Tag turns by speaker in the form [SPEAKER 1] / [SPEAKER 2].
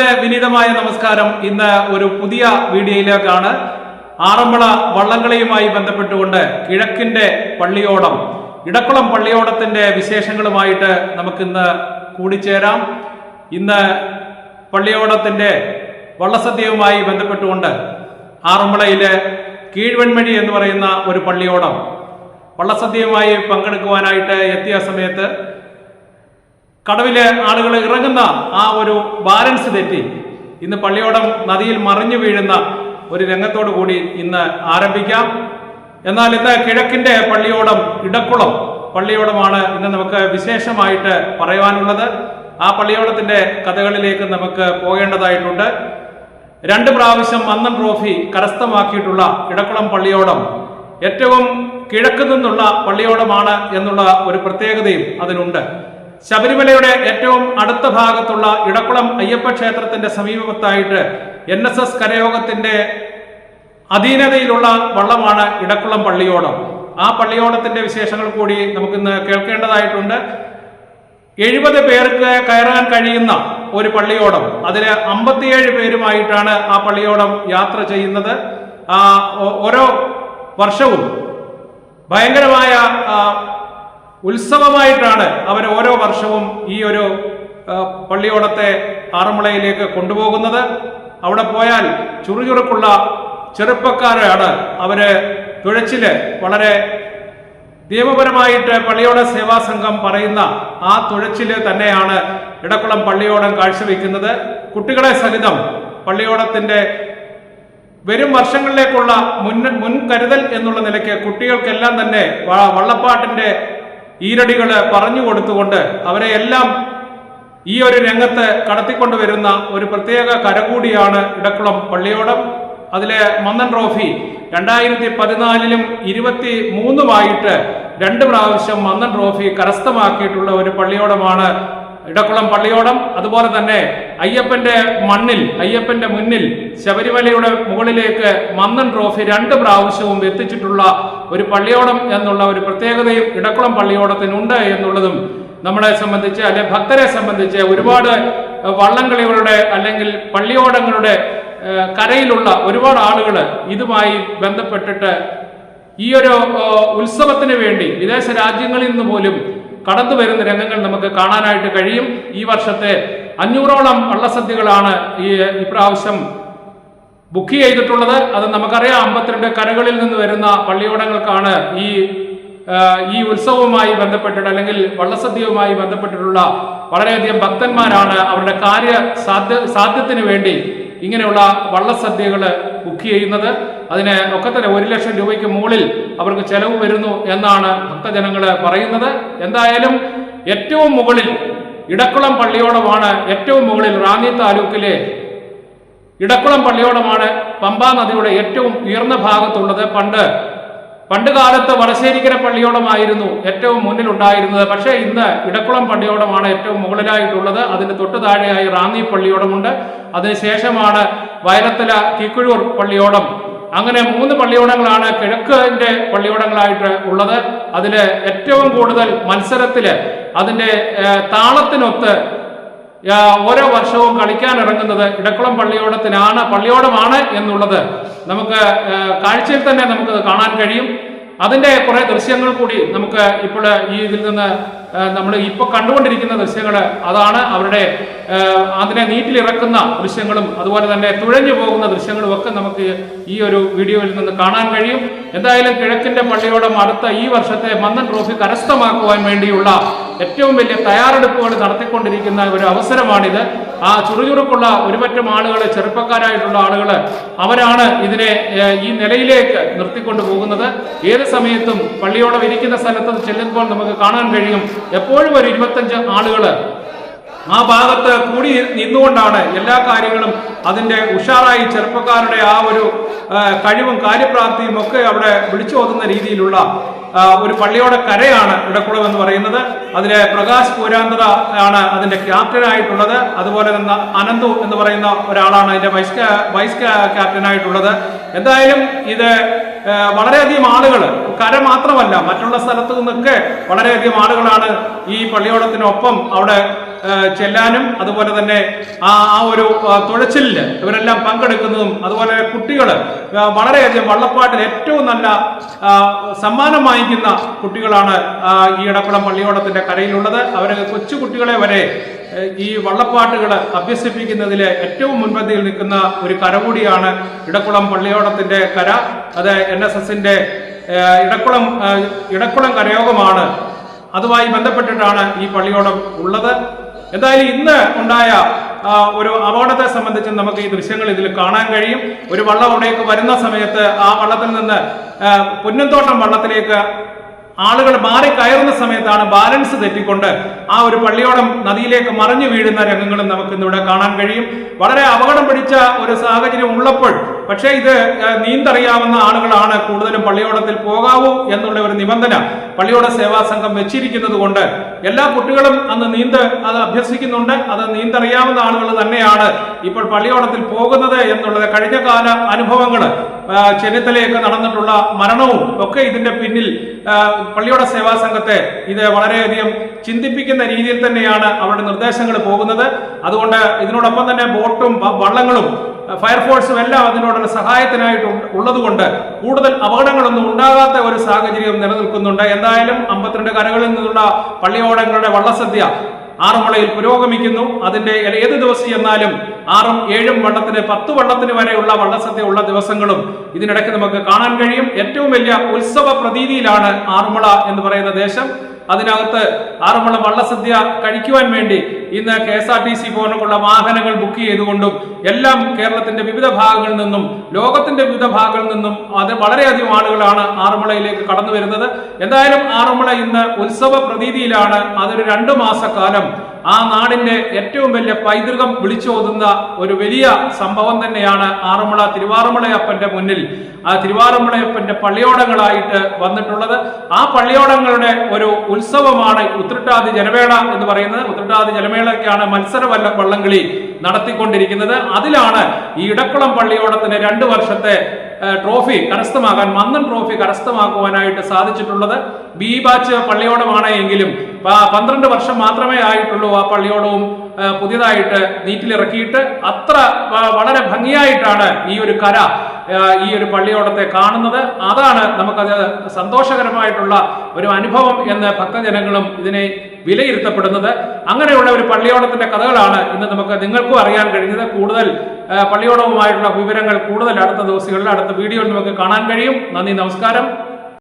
[SPEAKER 1] മാതാപിതാക്കളുടെ വിനീതമായ നമസ്കാരം ഇന്ന് ഒരു പുതിയ വീഡിയോയിലേക്കാണ്. ആറന്മുള വള്ളംകളിയുമായി ബന്ധപ്പെട്ടുകൊണ്ട് കിഴക്കിന്റെ പള്ളിയോടം ഇടക്കുളം പള്ളിയോടത്തിന്റെ വിശേഷങ്ങളുമായിട്ട് നമുക്കിന്ന് കൂടിച്ചേരാം. ഇന്ന് പള്ളിയോടത്തിന്റെ വള്ളസദ്യയുമായി ബന്ധപ്പെട്ടുകൊണ്ട് ആറന്മുളയിലെ കീഴ്വെൺമഴി എന്ന് പറയുന്ന ഒരു പള്ളിയോടം വള്ളസദ്യയുമായി പങ്കെടുക്കുവാനായിട്ട് എത്തിയ സമയത്ത് കടവിലെ ആളുകൾ ഇറങ്ങുന്ന ആ ഒരു ബാലൻസ് തെറ്റി. ഇന്ന് പള്ളിയോടം നദിയിൽ മറിഞ്ഞു വീഴുന്ന ഒരു രംഗത്തോടു കൂടി ഇന്ന് ആരംഭിക്കാം. എന്നാൽ ഇന്ന് കിഴക്കിന്റെ പള്ളിയോടം ഇടക്കുളം പള്ളിയോടമാണ് ഇന്ന് നമുക്ക് വിശേഷമായിട്ട് പറയുവാനുള്ളത്. ആ പള്ളിയോടത്തിന്റെ കഥകളിലേക്ക് നമുക്ക് പോകേണ്ടതായിട്ടുണ്ട്. രണ്ട് പ്രാവശ്യം മന്നൻ ട്രോഫി കരസ്ഥമാക്കിയിട്ടുള്ള ഇടക്കുളം പള്ളിയോടം ഏറ്റവും കിഴക്ക് നിന്നുള്ള പള്ളിയോടമാണ് എന്നുള്ള ഒരു പ്രത്യേകതയും അതിനുണ്ട്. ശബരിമലയുടെ ഏറ്റവും അടുത്ത ഭാഗത്തുള്ള ഇടക്കുളം അയ്യപ്പ ക്ഷേത്രത്തിന്റെ സമീപത്തായിട്ട് എൻ എസ് എസ് കരയോഗത്തിന്റെ അധീനതയിലുള്ള വള്ളമാണ് ഇടക്കുളം പള്ളിയോടം. ആ പള്ളിയോടത്തിന്റെ വിശേഷങ്ങൾ കൂടി നമുക്കിന്ന് കേൾക്കേണ്ടതായിട്ടുണ്ട്. എഴുപത് പേർക്ക് കയറാൻ കഴിയുന്ന ഒരു പള്ളിയോടം. അതിൽ അമ്പത്തിയേഴ് പേരുമായിട്ടാണ് ആ പള്ളിയോടം യാത്ര ചെയ്യുന്നത്. ഓരോ വർഷവും ഭയങ്കരമായ ഉത്സവമായിട്ടാണ് അവർ ഓരോ വർഷവും ഈ ഒരു പള്ളിയോടത്തെ ആറന്മുളയിലേക്ക് കൊണ്ടുപോകുന്നത്. അവിടെ പോയാൽ ചുറുചുറുക്കുള്ള ചെറുപ്പക്കാരാണ് അവർ തുഴച്ചിൽ വളരെ നിയമപരമായിട്ട് പള്ളിയോട സേവാ സംഘം പറയുന്ന ആ തുഴച്ചിൽ തന്നെയാണ് ഇടക്കുളം പള്ളിയോടം കാഴ്ചവെക്കുന്നത്. കുട്ടികളെ സഹിതം പള്ളിയോടത്തിന്റെ വരും വർഷങ്ങളിലേക്കുള്ള മുൻ മുൻകരുതൽ എന്നുള്ള നിലയ്ക്ക് കുട്ടികൾക്കെല്ലാം തന്നെ വള്ളപ്പാട്ടിന്റെ ഈരടികൾ പറഞ്ഞു കൊടുത്തുകൊണ്ട് അവരെ എല്ലാം ഈ ഒരു രംഗത്ത് കടത്തിക്കൊണ്ടുവരുന്ന ഒരു പ്രത്യേക കരകൂടിയാണ് ഇടക്കുളം പള്ളിയോടം. അതിലെ മന്നൻ ട്രോഫി രണ്ടായിരത്തി പതിനാലിലും ഇരുപത്തി മൂന്നുമായിട്ട് രണ്ട് പ്രാവശ്യം മന്നൻ ട്രോഫി കരസ്ഥമാക്കിയിട്ടുള്ള ഒരു പള്ളിയോടമാണ് ഇടക്കുളം പള്ളിയോടം അതുപോലെ തന്നെ അയ്യപ്പന്റെ മണ്ണിൽ അയ്യപ്പന്റെ മുന്നിൽ ശബരിമലയുടെ മുകളിലേക്ക് മന്നൻ ട്രോഫി രണ്ട് പ്രാവശ്യവും എത്തിച്ചിട്ടുള്ള ഒരു പള്ളിയോടം എന്നുള്ള ഒരു പ്രത്യേകതയും ഇടക്കുളം പള്ളിയോടത്തിനുണ്ട് എന്നുള്ളതും നമ്മളെ സംബന്ധിച്ച് അല്ലെ ഭക്തരെ സംബന്ധിച്ച് ഒരുപാട് വള്ളംകളികളുടെ അല്ലെങ്കിൽ പള്ളിയോടങ്ങളുടെ കരയിലുള്ള ഒരുപാട് ആളുകൾ ഇതുമായി ബന്ധപ്പെട്ടിട്ട് ഈ ഒരു ഉത്സവത്തിന് വേണ്ടി വിദേശ രാജ്യങ്ങളിൽ നിന്ന് പോലും കടന്നു വരുന്ന രംഗങ്ങൾ നമുക്ക് കാണാനായിട്ട് കഴിയും. ഈ വർഷത്തെ അഞ്ഞൂറോളം വള്ളസദ്യകളാണ് ഈ ഇപ്രാവശ്യം ബുക്ക് ചെയ്തിട്ടുള്ളത്. അത് നമുക്കറിയാം അമ്പത്തിരണ്ട് കരകളിൽ നിന്ന് വരുന്ന പള്ളിയോടങ്ങൾക്കാണ് ഈ ഈ ഉത്സവവുമായി ബന്ധപ്പെട്ടിട്ട് അല്ലെങ്കിൽ വള്ളസദ്യവുമായി ബന്ധപ്പെട്ടിട്ടുള്ള വളരെയധികം ഭക്തന്മാരാണ് അവരുടെ കാര്യ സാധ്യ സാധ്യത്തിന് വേണ്ടി ഇങ്ങനെയുള്ള വള്ളസദ്യകൾ ബുക്ക് ചെയ്യുന്നത്. അതിന് ഒക്കെ തന്നെ ഒരു ലക്ഷം രൂപയ്ക്ക് മുകളിൽ അവർക്ക് ചെലവ് വരുന്നു എന്നാണ് ഭക്തജനങ്ങൾ പറയുന്നത്. എന്തായാലും ഏറ്റവും മുകളിൽ ഇടക്കുളം പള്ളിയോടമാണ് ഏറ്റവും മുകളിൽ റാന്നി താലൂക്കിലെ ഇടക്കുളം പള്ളിയോടമാണ് പമ്പാ നദിയുടെ ഏറ്റവും ഉയർന്ന ഭാഗത്തുള്ളത്. പണ്ട് പണ്ട് കാലത്ത് വടശ്ശേരിക്കര പള്ളിയോടമായിരുന്നു ഏറ്റവും മുന്നിലുണ്ടായിരുന്നത്. പക്ഷേ ഇന്ന് ഇടക്കുളം പള്ളിയോടമാണ് ഏറ്റവും മുകളിലായിട്ടുള്ളത്. അതിന് തൊട്ടു താഴെയായി റാന്നി പള്ളിയോടമുണ്ട് അതിനുശേഷമാണ് വയലത്തല കിക്കുഴൂർ പള്ളിയോടം അങ്ങനെ മൂന്ന് പള്ളിയോടങ്ങളാണ് കിഴക്കിന്റെ പള്ളിയോടങ്ങളായിട്ട് ഉള്ളത്. അതിൽ ഏറ്റവും കൂടുതൽ മത്സരത്തിൽ അതിന്റെ താളത്തിനൊത്ത് ഓരോ വർഷവും കളിക്കാൻ ഇറങ്ങുന്നത് ഇടക്കുളം പള്ളിയോടത്തിനാണ് പള്ളിയോടമാണ് എന്നുള്ളത് നമുക്ക് കാഴ്ചയിൽ തന്നെ നമുക്ക് കാണാൻ കഴിയും. അതിന്റെ കുറേ ദൃശ്യങ്ങൾ കൂടി നമുക്ക് ഇപ്പോൾ ഈ ഇതിൽ നിന്ന് നമ്മൾ ഇപ്പോൾ കണ്ടുകൊണ്ടിരിക്കുന്ന ദൃശ്യങ്ങൾ അതാണ്. അവരുടെ അതിനെ നീറ്റിലിറക്കുന്ന ദൃശ്യങ്ങളും അതുപോലെ തന്നെ തുഴഞ്ഞു പോകുന്ന ദൃശ്യങ്ങളും ഒക്കെ നമുക്ക് ഈ ഒരു വീഡിയോയിൽ നിന്ന് കാണാൻ കഴിയും. എന്തായാലും കിഴക്കിന്റെ പള്ളിയോടം അടുത്ത ഈ വർഷത്തെ മന്ദൻ ട്രോഫി കരസ്ഥമാക്കുവാൻ വേണ്ടിയുള്ള ഏറ്റവും വലിയ തയ്യാറെടുപ്പുകൾ നടത്തിക്കൊണ്ടിരിക്കുന്ന ഒരു അവസരമാണിത്. ആ ചുറുചുറുക്കുള്ള ഒരുപറ്റം ആളുകൾ ചെറുപ്പക്കാരായിട്ടുള്ള ആളുകൾ അവരാണ് ഇതിനെ ഈ നിലയിലേക്ക് നിർത്തിക്കൊണ്ടു പോകുന്നത്. ഏത് സമയത്തും പള്ളിയോടം ഇരിക്കുന്ന സ്ഥലത്ത് ചെല്ലുമ്പോൾ നമുക്ക് കാണാൻ കഴിയും. എപ്പോഴും ഒരു ഇരുപത്തഞ്ച് ആളുകൾ ആ ഭാഗത്ത് കൂടി നിന്നുകൊണ്ടാണ് എല്ലാ കാര്യങ്ങളും അതിന്റെ ഉഷാറായി ചെറുപ്പക്കാരുടെ ആ ഒരു കഴിവും കാര്യപ്രാപ്തിയും ഒക്കെ അവിടെ വിളിച്ചോതുന്ന രീതിയിലുള്ള ഒരു പള്ളിയോടെ കരയാണ് ഇടക്കുളം എന്ന് പറയുന്നത്. അതിലെ പ്രകാശ് പൂരാന്തത ആണ് അതിന്റെ ക്യാപ്റ്റനായിട്ടുള്ളത്. അതുപോലെ തന്നെ അനന്തു എന്ന് പറയുന്ന ഒരാളാണ് അതിന്റെ വൈസ് വൈസ് ക്യാ- ക്യാപ്റ്റനായിട്ടുള്ളത്. എന്തായാലും ഇത് വളരെയധികം ആളുകൾ കര മാത്രമല്ല മറ്റുള്ള സ്ഥലത്തു നിന്നൊക്കെ വളരെയധികം ആളുകളാണ് ഈ പള്ളിയോടത്തിനൊപ്പം അവിടെ ചെല്ലാനും അതുപോലെ തന്നെ ആ ആ ഒരു തുഴച്ചിലിൽ ഇവരെല്ലാം പങ്കെടുക്കുന്നതും അതുപോലെ കുട്ടികൾ വളരെയധികം വള്ളപ്പാട്ടിൽ ഏറ്റവും നല്ല സമ്മാനം വാങ്ങിക്കുന്ന കുട്ടികളാണ് ഈ ഇടക്കുളം പള്ളിയോടത്തിന്റെ കരയിലുള്ളത്. അവരെ കൊച്ചു കുട്ടികളെ വരെ ഈ വള്ളപ്പാട്ടുകൾ അഭ്യസിപ്പിക്കുന്നതിൽ ഏറ്റവും മുൻപന്തിയിൽ നിൽക്കുന്ന ഒരു കര കൂടിയാണ് ഇടക്കുളം പള്ളിയോടത്തിന്റെ കര. അത് എൻ എസ് എസിന്റെ ഇടക്കുളം ഇടക്കുളം കരയോഗമാണ്. അതുമായി ബന്ധപ്പെട്ടിട്ടാണ് ഈ പള്ളിയോടം ഉള്ളത്. എന്തായാലും ഇന്ന് ഉണ്ടായ ഒരു അപകടത്തെ സംബന്ധിച്ച് നമുക്ക് ഈ ദൃശ്യങ്ങൾ ഇതിൽ കാണാൻ കഴിയും. ഒരു വള്ളം അവിടേക്ക് വരുന്ന സമയത്ത് ആ വള്ളത്തിൽ നിന്ന് പുന്നന്തോട്ടം വള്ളത്തിലേക്ക് ആളുകൾ മാറി കയറുന്ന സമയത്താണ് ബാലൻസ് തെറ്റിക്കൊണ്ട് ആ ഒരു പള്ളിയോടം നദിയിലേക്ക് മറിഞ്ഞു വീഴുന്ന രംഗങ്ങളും നമുക്ക് ഇന്നിവിടെ കാണാൻ കഴിയും. വളരെ അപകടം പിടിച്ച ഒരു സാഹചര്യം ഉള്ളപ്പോൾ പക്ഷേ ഇത് നീന്തറിയാവുന്ന ആളുകളാണ് കൂടുതലും പള്ളിയോടത്തിൽ പോകാവൂ എന്നുള്ള ഒരു നിബന്ധന പള്ളിയോട സേവാ സംഘം വെച്ചിരിക്കുന്നത് കൊണ്ട് എല്ലാ കുട്ടികളും അന്ന് നീന്ത് അത് അഭ്യസിക്കുന്നുണ്ട്. അത് നീന്തറിയാവുന്ന ആളുകൾ തന്നെയാണ് ഇപ്പോൾ പള്ളിയോടത്തിൽ പോകുന്നത് എന്നുള്ളത്. കഴിഞ്ഞ കാല അനുഭവങ്ങൾ ചെന്നിത്തലയൊക്കെ നടന്നിട്ടുള്ള മരണവും ഒക്കെ ഇതിന്റെ പിന്നിൽ പള്ളിയോട സേവാ സംഘത്തെ ഇത് വളരെയധികം ചിന്തിപ്പിക്കുന്ന രീതിയിൽ തന്നെയാണ് അവരുടെ നിർദ്ദേശങ്ങൾ പോകുന്നത്. അതുകൊണ്ട് ഇതിനോടൊപ്പം തന്നെ ബോട്ടും വള്ളങ്ങളും ഫയർഫോഴ്സും എല്ലാം അതിനോടുള്ള സഹായത്തിനായിട്ട് ഉള്ളതുകൊണ്ട് കൂടുതൽ അപകടങ്ങളൊന്നും ഉണ്ടാകാത്ത ഒരു സാഹചര്യം നിലനിൽക്കുന്നുണ്ട്. എന്തായാലും അമ്പത്തിരണ്ട് കരകളിൽ നിന്നുള്ള പള്ളിയോടങ്ങളുടെ വള്ളസദ്യ ആറന്മുളയിൽ പുരോഗമിക്കുന്നു. അതിന്റെ ഏത് ദിവസം എന്നാലും ആറും ഏഴും വള്ളത്തിന് പത്ത് വള്ളത്തിന് വരെയുള്ള വള്ളസദ്യ ഉള്ള ദിവസങ്ങളും ഇതിനിടയ്ക്ക് നമുക്ക് കാണാൻ കഴിയും. ഏറ്റവും വലിയ ഉത്സവ പ്രതീതിയിലാണ് ആറന്മുള എന്ന് പറയുന്ന ദേശം. അതിനകത്ത് ആറന്മുള വള്ളസദ്യ കഴിക്കുവാൻ വേണ്ടി ഇന്ന് K S R T C പോലുള്ള വാഹനങ്ങൾ ബുക്ക് ചെയ്തുകൊണ്ടും എല്ലാം കേരളത്തിന്റെ വിവിധ ഭാഗങ്ങളിൽ നിന്നും ലോകത്തിന്റെ വിവിധ ഭാഗങ്ങളിൽ നിന്നും അത് വളരെയധികം ആളുകളാണ് ആറന്മുളയിലേക്ക് കടന്നു വരുന്നത് എന്തായാലും ആറന്മുള ഇന്ന് ഉത്സവ പ്രതീതിയിലാണ്. അതൊരു രണ്ടു മാസക്കാലം ആ നാടിന്റെ ഏറ്റവും വലിയ പൈതൃകം വിളിച്ചോതുന്ന ഒരു വലിയ സംഭവം തന്നെയാണ് ആറന്മുള തിരുവാറന്മുളയപ്പന്റെ മുന്നിൽ. ആ തിരുവാറന്മുളയപ്പന്റെ പള്ളിയോടങ്ങളായിട്ട് വന്നിട്ടുള്ളത്. ആ പള്ളിയോടങ്ങളുടെ ഒരു ഉത്സവമാണ് ഉത്രട്ടാതി ജനമേള എന്ന് പറയുന്നത്. ഉത്രട്ടാതി ജനമേളയ്ക്കാണ് മത്സര വല്ല വള്ളംകളി നടത്തിക്കൊണ്ടിരിക്കുന്നത്. അതിലാണ് ഈ ഇടക്കുളം പള്ളിയോടത്തിന് രണ്ട് വർഷത്തെ ട്രോഫി കരസ്ഥമാക്കാൻ മന്നൻ ട്രോഫി കരസ്ഥമാക്കുവാനായിട്ട് സാധിച്ചിട്ടുള്ളത് ബി ബാച്ച് പള്ളിയോടമാണ് എങ്കിലും. പന്ത്രണ്ട് വർഷം മാത്രമേ ആയിട്ടുള്ളൂ ആ പള്ളിയോടവും പുതിയതായിട്ട് നീറ്റിലിറക്കിയിട്ട്. അത്ര വളരെ ഭംഗിയായിട്ടാണ് ഈ ഒരു കര ഈ ഒരു പള്ളിയോടത്തെ കാണുന്നത്. അതാണ് നമുക്കത് സന്തോഷകരമായിട്ടുള്ള ഒരു അനുഭവം എന്ന് ഭക്തജനങ്ങളും ഇതിനെ വിലയിരുത്തപ്പെടുന്നത്. അങ്ങനെയുള്ള ഒരു പള്ളിയോടത്തിന്റെ കഥകളാണ് ഇന്ന് നമുക്ക് നിങ്ങൾക്കും അറിയാൻ കഴിഞ്ഞത്. കൂടുതൽ പള്ളിയോടവുമായിട്ടുള്ള വിവരങ്ങൾ കൂടുതൽ അടുത്ത ദിവസങ്ങളിൽ അടുത്ത വീഡിയോയിൽ നമുക്ക് കാണാൻ കഴിയും. നന്ദി നമസ്കാരം.